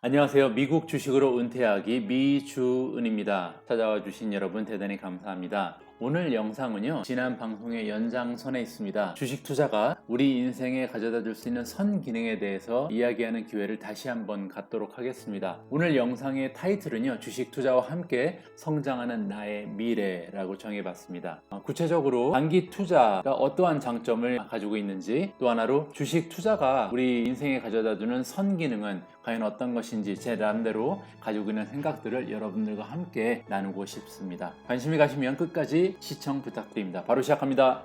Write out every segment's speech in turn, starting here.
안녕하세요. 미국 주식으로 은퇴하기 미주은입니다. 찾아와 주신 여러분 대단히 감사합니다. 오늘 영상은요, 지난 방송의 연장선에 있습니다. 주식 투자가 우리 인생에 가져다 줄 수 있는 선 기능에 대해서 이야기하는 기회를 다시 한번 갖도록 하겠습니다. 오늘 영상의 타이틀은요, 주식 투자와 함께 성장하는 나의 미래라고 정해봤습니다. 어, 구체적으로 단기 투자가 어떠한 장점을 가지고 있는지, 또 하나로 주식 투자가 우리 인생에 가져다 주는 선 기능은 과연 어떤 것인지 제 나름대로 가지고 있는 생각들을 여러분들과 함께 나누고 싶습니다. 관심이 가시면 끝까지 시청 부탁드립니다. 바로 시작합니다.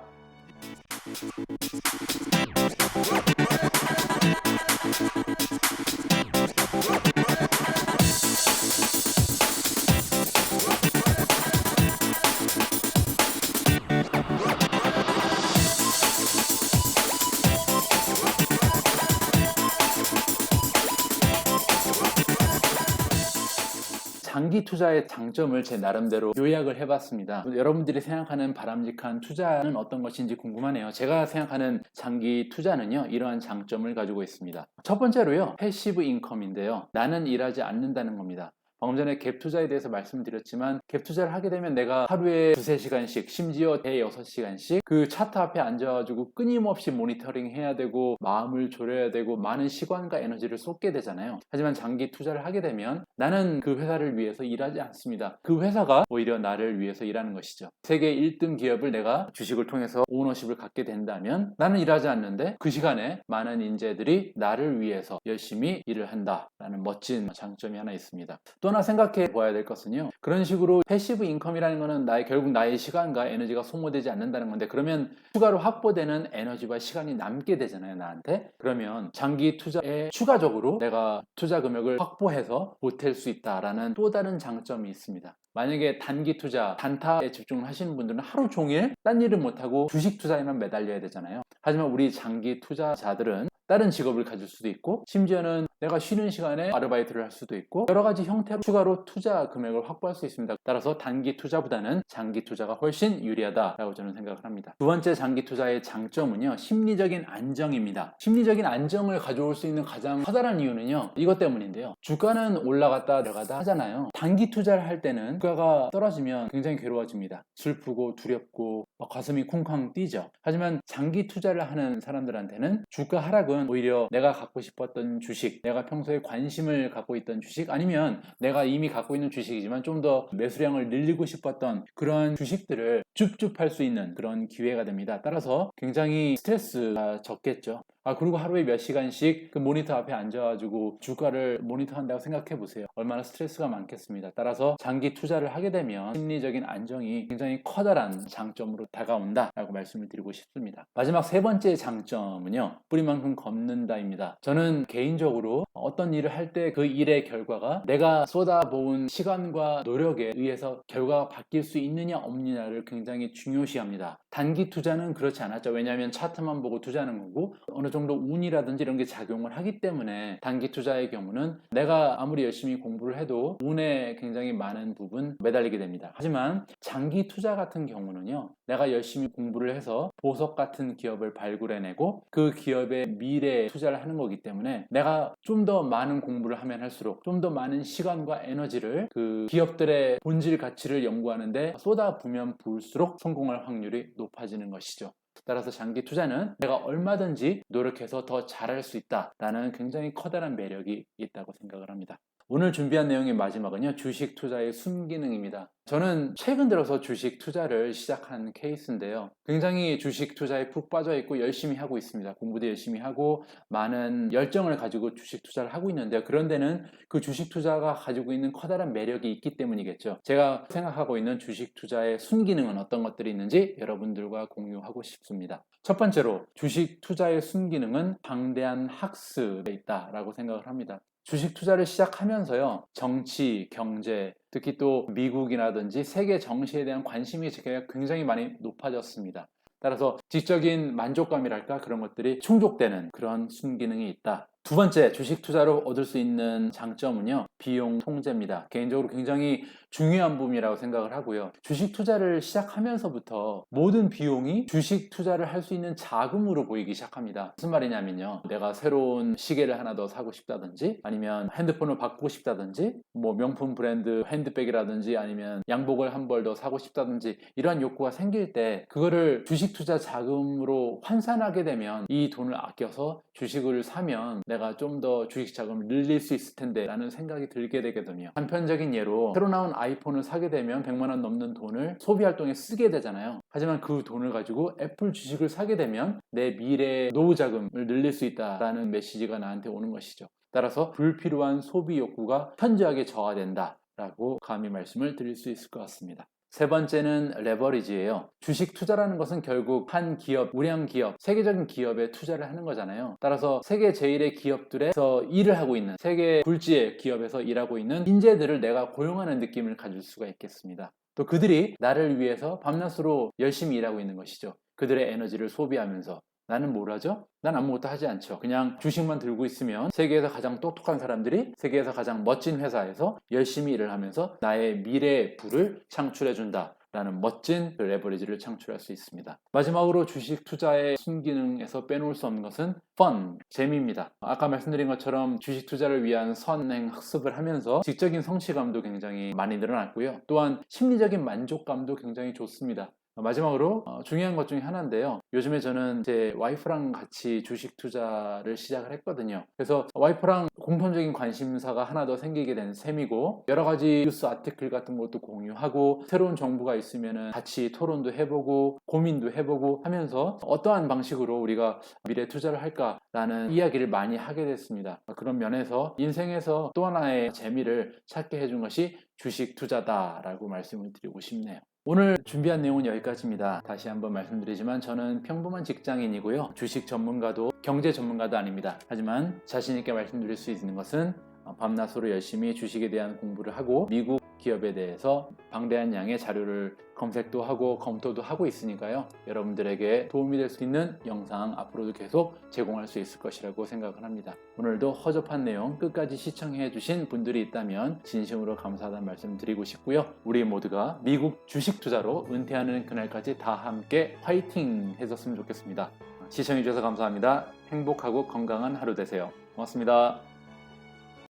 장기 투자의 장점을 제 나름대로 요약을 해봤습니다. 여러분들이 생각하는 바람직한 투자는 어떤 것인지 궁금하네요. 제가 생각하는 장기 투자는요, 이러한 장점을 가지고 있습니다. 첫 번째로요, 패시브 인컴인데요. 나는 일하지 않는다는 겁니다. 방금 전에 갭 투자에 대해서 말씀드렸지만 갭 투자를 하게 되면 내가 하루에 두세 시간씩 심지어 대여섯 시간씩 그 차트 앞에 앉아가지고 끊임없이 모니터링 해야 되고 마음을 졸여야 되고 많은 시간과 에너지를 쏟게 되잖아요. 하지만 장기 투자를 하게 되면 나는 그 회사를 위해서 일하지 않습니다. 그 회사가 오히려 나를 위해서 일하는 것이죠. 세계 1등 기업을 내가 주식을 통해서 오너십을 갖게 된다면 나는 일하지 않는데 그 시간에 많은 인재들이 나를 위해서 열심히 일을 한다라는 멋진 장점이 하나 있습니다. 또 하나 생각해 보아야 될 것은요. 그런 식으로 패시브 인컴이라는 것은 나의 결국 나의 시간과 에너지가 소모되지 않는다는 건데 그러면 추가로 확보되는 에너지와 시간이 남게 되잖아요, 나한테. 그러면 장기 투자에 추가적으로 내가 투자 금액을 확보해서 보탤 수 있다라는 또 다른 장점이 있습니다. 만약에 단기 투자, 단타에 집중을 하시는 분들은 하루 종일 딴 일을 못하고 주식 투자에만 매달려야 되잖아요. 하지만 우리 장기 투자자들은 다른 직업을 가질 수도 있고 심지어는 내가 쉬는 시간에 아르바이트를 할 수도 있고 여러 가지 형태로 추가로 투자 금액을 확보할 수 있습니다. 따라서 단기 투자보다는 장기 투자가 훨씬 유리하다라고 저는 생각을 합니다. 두 번째 장기 투자의 장점은요. 심리적인 안정입니다. 심리적인 안정을 가져올 수 있는 가장 커다란 이유는요. 이것 때문인데요. 주가는 올라갔다 내려가다 하잖아요. 단기 투자를 할 때는 주가가 떨어지면 굉장히 괴로워집니다. 슬프고 두렵고 막 가슴이 쿵쾅 뛰죠. 하지만 장기 투자를 하는 사람들한테는 주가 하락 은 오히려 내가 갖고 싶었던 주식, 내가 평소에 관심을 갖고 있던 주식 아니면 내가 이미 갖고 있는 주식이지만 좀 더 매수량을 늘리고 싶었던 그런 주식들을 줍줍 할 수 있는 그런 기회가 됩니다. 따라서 굉장히 스트레스가 적겠죠. 아, 그리고 하루에 몇 시간씩 그 모니터 앞에 앉아가지고 주가를 모니터한다고 생각해 보세요. 얼마나 스트레스가 많겠습니다. 따라서 장기 투자를 하게 되면 심리적인 안정이 굉장히 커다란 장점으로 다가온다라고 말씀을 드리고 싶습니다. 마지막 세 번째 장점은요, 뿌리만큼 걷는다입니다. 저는 개인적으로 어떤 일을 할 때 그 일의 결과가 내가 쏟아부은 시간과 노력에 의해서 결과가 바뀔 수 있느냐 없느냐를 굉장히 중요시합니다. 단기 투자는 그렇지 않았죠. 왜냐하면 차트만 보고 투자하는 거고 어느 정도 운이라든지 이런 게 작용을 하기 때문에 단기 투자의 경우는 내가 아무리 열심히 공부를 해도 운에 굉장히 많은 부분 매달리게 됩니다. 하지만 장기 투자 같은 경우는요. 내가 열심히 공부를 해서 보석 같은 기업을 발굴해내고 그 기업의 미래에 투자를 하는 거기 때문에 내가 좀 더 많은 공부를 하면 할수록 좀 더 많은 시간과 에너지를 그 기업들의 본질 가치를 연구하는데 쏟아부으면 부을수록 성공할 확률이 높아지는 것이죠. 따라서 장기 투자는 내가 얼마든지 노력해서 더 잘할 수 있다라는 굉장히 커다란 매력이 있다고 생각을 합니다. 오늘 준비한 내용의 마지막은요, 주식 투자의 순기능입니다. 저는 최근 들어서 주식 투자를 시작한 케이스인데요. 굉장히 주식 투자에 푹 빠져 있고 열심히 하고 있습니다. 공부도 열심히 하고 많은 열정을 가지고 주식 투자를 하고 있는데요. 그런 데는 그 주식 투자가 가지고 있는 커다란 매력이 있기 때문이겠죠. 제가 생각하고 있는 주식 투자의 순기능은 어떤 것들이 있는지 여러분들과 공유하고 싶습니다. 첫 번째로 주식 투자의 순기능은 방대한 학습에 있다라고 생각을 합니다. 주식 투자를 시작하면서요, 정치, 경제, 특히 또 미국이라든지 세계 정시에 대한 관심이 굉장히 많이 높아졌습니다. 따라서 지적인 만족감이랄까 그런 것들이 충족되는 그런 순기능이 있다. 두 번째 주식 투자로 얻을 수 있는 장점은요 비용 통제입니다. 개인적으로 굉장히 중요한 부분이라고 생각을 하고요. 주식 투자를 시작하면서부터 모든 비용이 주식 투자를 할 수 있는 자금으로 보이기 시작합니다. 무슨 말이냐면요 내가 새로운 시계를 하나 더 사고 싶다든지 아니면 핸드폰을 바꾸고 싶다든지 뭐 명품 브랜드 핸드백이라든지 아니면 양복을 한 벌 더 사고 싶다든지 이러한 욕구가 생길 때 그거를 주식 투자 자금으로 환산하게 되면 이 돈을 아껴서 주식을 사면 내가 좀 더 주식 자금을 늘릴 수 있을 텐데 라는 생각이 들게 되거든요. 단편적인 예로 새로 나온 아이폰을 사게 되면 100만 원 넘는 돈을 소비 활동에 쓰게 되잖아요. 하지만 그 돈을 가지고 애플 주식을 사게 되면 내 미래 노후 자금을 늘릴 수 있다라는 메시지가 나한테 오는 것이죠. 따라서 불필요한 소비 욕구가 현저하게 저하된다 라고 감히 말씀을 드릴 수 있을 것 같습니다 세 번째는 레버리지예요. 주식 투자라는 것은 결국 한 기업, 우량 기업, 세계적인 기업에 투자를 하는 거잖아요. 따라서 세계 제일의 기업들에서 일을 하고 있는 세계 굴지의 기업에서 일하고 있는 인재들을 내가 고용하는 느낌을 가질 수가 있겠습니다. 또 그들이 나를 위해서 밤낮으로 열심히 일하고 있는 것이죠. 그들의 에너지를 소비하면서 나는 뭘 하죠? 난 아무것도 하지 않죠. 그냥 주식만 들고 있으면 세계에서 가장 똑똑한 사람들이 세계에서 가장 멋진 회사에서 열심히 일을 하면서 나의 미래의 부를 창출해 준다. 라는 멋진 그 레버리지를 창출할 수 있습니다. 마지막으로 주식 투자의 순기능에서 빼놓을 수 없는 것은 fun, 재미입니다. 아까 말씀드린 것처럼 주식 투자를 위한 선행 학습을 하면서 지적인 성취감도 굉장히 많이 늘어났고요. 또한 심리적인 만족감도 굉장히 좋습니다. 마지막으로 어, 중요한 것 중에 하나인데요. 요즘에 저는 제 와이프랑 같이 주식 투자를 시작을 했거든요. 그래서 와이프랑 공통적인 관심사가 하나 더 생기게 된 셈이고 여러 가지 뉴스 아티클 같은 것도 공유하고 새로운 정보가 있으면 같이 토론도 해보고 고민도 해보고 하면서 어떠한 방식으로 우리가 미래 투자를 할까라는 이야기를 많이 하게 됐습니다. 그런 면에서 인생에서 또 하나의 재미를 찾게 해준 것이 주식 투자다라고 말씀을 드리고 싶네요. 오늘 준비한 내용은 여기까지입니다. 다시 한번 말씀드리지만 저는 평범한 직장인이고요. 주식 전문가도 경제 전문가도 아닙니다. 하지만 자신있게 말씀드릴 수 있는 것은 밤낮으로 열심히 주식에 대한 공부를 하고 미국 기업에 대해서 방대한 양의 자료를 검색도 하고 검토도 하고 있으니까요. 여러분들에게 도움이 될 수 있는 영상 앞으로도 계속 제공할 수 있을 것이라고 생각을 합니다. 오늘도 허접한 내용 끝까지 시청해 주신 분들이 있다면 진심으로 감사하다는 말씀 드리고 싶고요. 우리 모두가 미국 주식 투자로 은퇴하는 그날까지 다 함께 화이팅 해줬으면 좋겠습니다. 시청해 주셔서 감사합니다. 행복하고 건강한 하루 되세요. 고맙습니다.